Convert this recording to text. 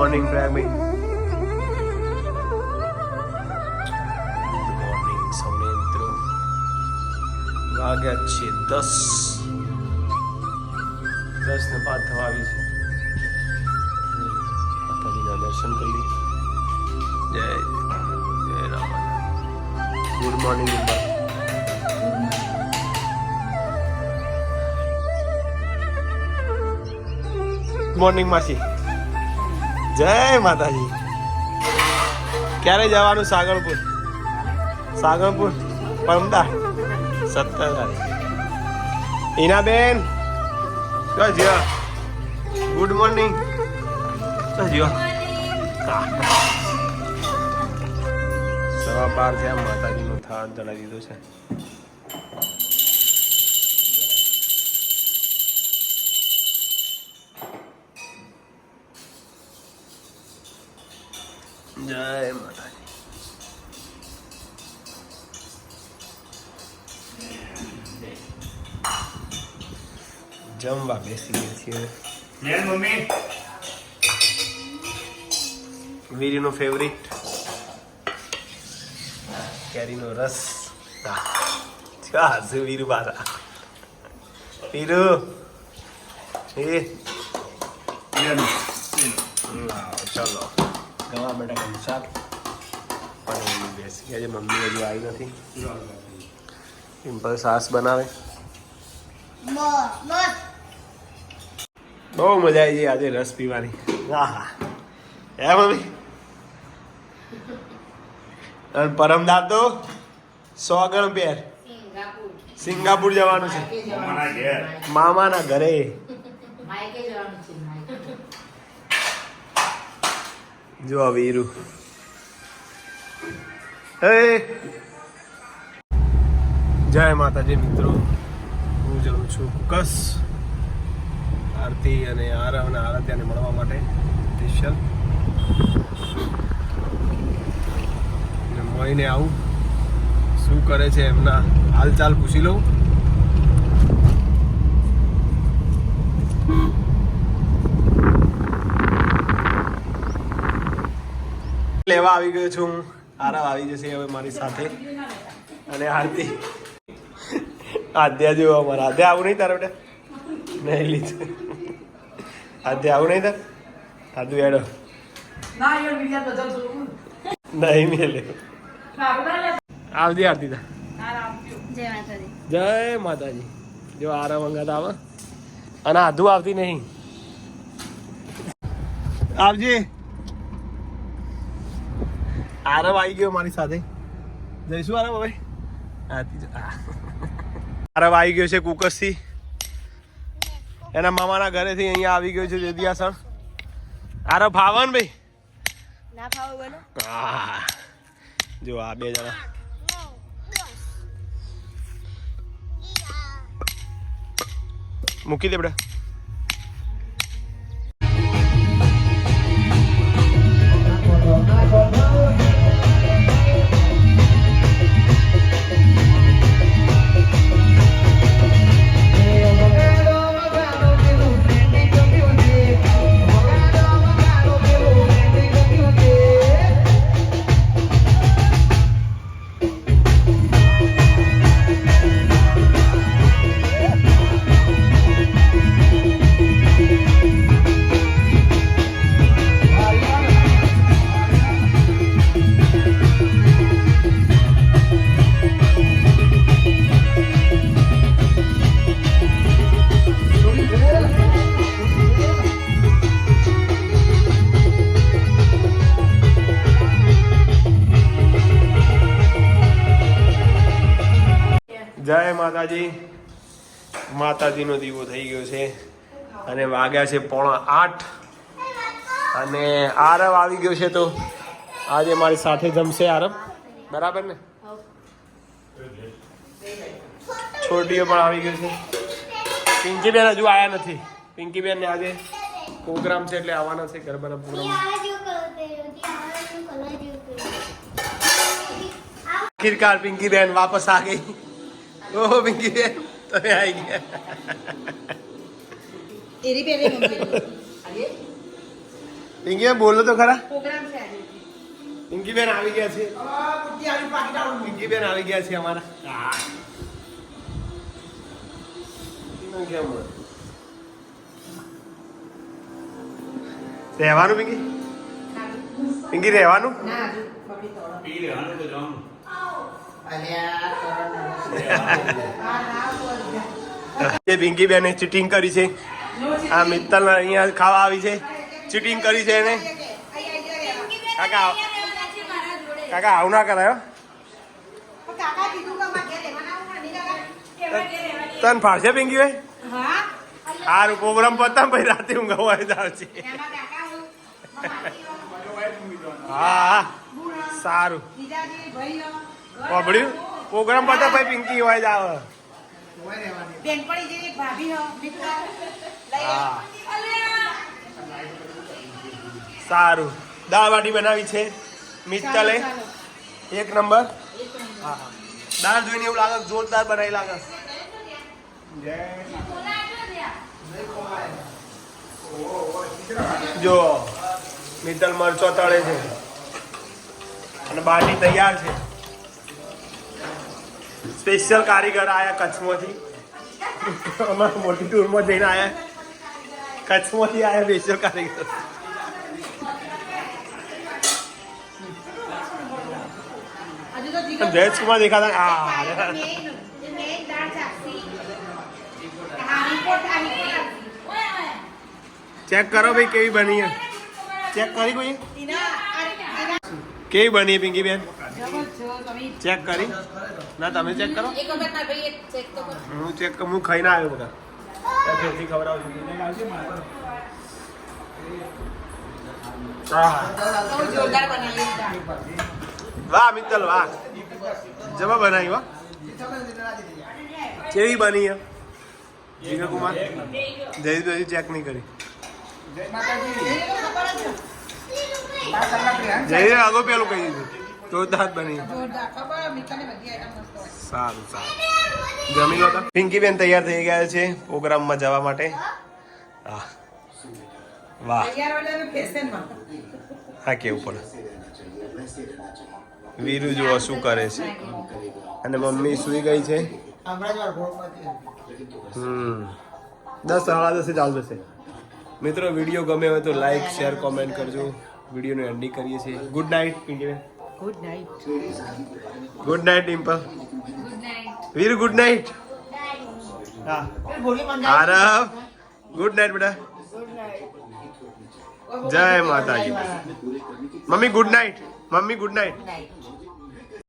Morning પ્રયાગભાઈ good morning સૌને મિત્રો વાગ્યા છે દસ. દસ ને પાંચ થવા આવી છે માતાજીના દર્શન કરી લઈએ. જય જય રામ. ગુડ મોર્નિંગ મોર્નિંગ માસી જય માતાજી. ક્યારે જવાનું સાગરપુર? સાગરપુર? પરમદા સત્તર તારીખ ઈના બેન જ્યો ગુડ મોર્નિંગ. તો જ્યો સવા બાર થયા માતાજીનું થાળ ચડાવી દીધું છે. જય માતાજી. જમવા બેસી ગયા છીએ. વીરીનો ફેવરિટ કેરીનો રસ. હા. વીરુ બારા વીરુ. એ. ચલો. ગવા બટાકાનું શાક પણ બેસી ગયા છે મમ્મી હજુ આવી નથી. સિમ્પલ સાસ બનાવે. બહુ મજા આવી ગઈ આજે રસ પીવાની. હા હે મમ્મી? અને પરમદાર તો સો ગણ પેર. સિંગાપુર જવાનું છે. મામાના ઘરે. જો વીરુ. હે! જય માતાજી મિત્રો. હું જાઉં છું કુકસ. આરતી અને આરવ અને આરાધ્યાને મળવા માટે સ્પેશિયલ મળીને આવું. શું કરે છે એમના હાલચાલ પૂછી લઉં. લેવા આવી ગયો છું. આરામ આરવ આવી જશે હવે મારી સાથે. અને આરતી. આદ્યા જેવો અમારા. આદ્યા આવું નહીં તારે બેટા? નહીં લીધું. આદ્યા આવું નહીં તાર? આદુ એડો. નહીં મેલે. આવજે આરતી તા જય માતાજી. જો આરામ અંગાત આવે. અને આધુ આવતી નહીં. આવજે. આરવ આવી ગયો મારી સાથે. જઈશું આરવ હવે. આરવ આવી ગયો છે કુકસથી. એના મામાના ઘરેથી અહીંયા આવી ગયો છે દેદિયાસણ આરવ ભાવન ભાઈ? ના બોલો. જો આ બે જણા. મૂકી દે બેટા. જય માતાજી. માતાજીનો દીવો થઈ ગયો છે અને વાગ્યા છે પોણા આઠ. અને આરબ આવી ગયો છે તો આજે મારી સાથે જમશે આરબ બરાબર ને? છોટીઓ પણ આવી ગયો છે. પિંકીબેન હજુ આવ્યા નથી. પિંકીબેનને આજે પ્રોગ્રામ છે એટલે આવવાના છે ગરબાના પ્રોગ્રામ. આખિરકાર પિંકીબેન, વાપસ આ ગઈ. ઓહો પિંકી બેન તમે આવી ગયા. એરી અરે પિંકી બેન બોલો તો ખરા. પ્રોગ્રામ છે આજે. પિંકી બેન આવી ગયા છે. પિંકી બેન આવી ગયા છે અમારા. કેમ રહેવાનું પિંકી પિંકી રહેવાનું? ના પી લેવાનું તો જવાનું. જે પિંકી બેને ચીટિંગ કરી છે. આ મિત્તલ અહીંયા ખાવા આવી છે. ચીટિંગ કરી છે એને. કાકા કાકા, આવું ના કરાયો આવું તને ફાળશે પિંકી ભાઈ? સારું પ્રોગ્રામ પતા પછી રાતે ઊંઘવા જ છે એમાં હા હા. સારું. વાપર્યું પ્રોગ્રામ પતા પછી પિંકી હોય જ આવે. બેનપણી જેવી ભાભી હો હા. સારું. દાળ બાટી બનાવી છે. મિત્તલે એક નંબર. હા હા. દાળ જોઈને એવું લાગે જોરદાર બનાવી લાગે. જો મિત્તલ મરચો તળે છે. અને બાટી તૈયાર છે. સ્પેશિયલ કારીગર આયા કચ્છમાંથી. અમારા મોટી ટૂરમાં જઈને આયા. કચ્છમાંથી આયા સ્પેશિયલ કારીગર. હજુ કુમાર દેખાતા ચેક કરો ભાઈ કેવી બની ચેક કરી કોઈ? કેવી બની પિંકી બેન? ચેક કરી. ના તમે ચેક કરો. ના હું ચેક હું ખાઈને આવ્યો બધા. ફેરથી ખવડાવું વાહ મિત્તલ વાહ. જમા બનાવી વાહ કેવી બની છે જીગર કુમાર જયદીપ ચેક નહીં કરી. જયદીપ આગો પેલું કહી દીધું જોરદાર બની. સારું સારું. જમી લો તો. પિંકી બેન તૈયાર થઈ ગયા છે પ્રોગ્રામમાં જવા માટે. હા વાહ. હા કેવું પડે વીરુ જુઓ શું કરે છે. અને મમ્મી સુઈ ગઈ છે. હમ. દસ સાડા દસે ચાલુ થશે મિત્રો વીડિયો ગમે હોય તો લાઈક શેર કોમેન્ટ કરજો. વિડીયોનું એન્ડિંગ કરીએ છીએ. Good night Pinky good night good night Dimple Veer good night હા. આરવ ગુડ નાઇટ બેટા. જય માતાજી. Mummy good night mummy good night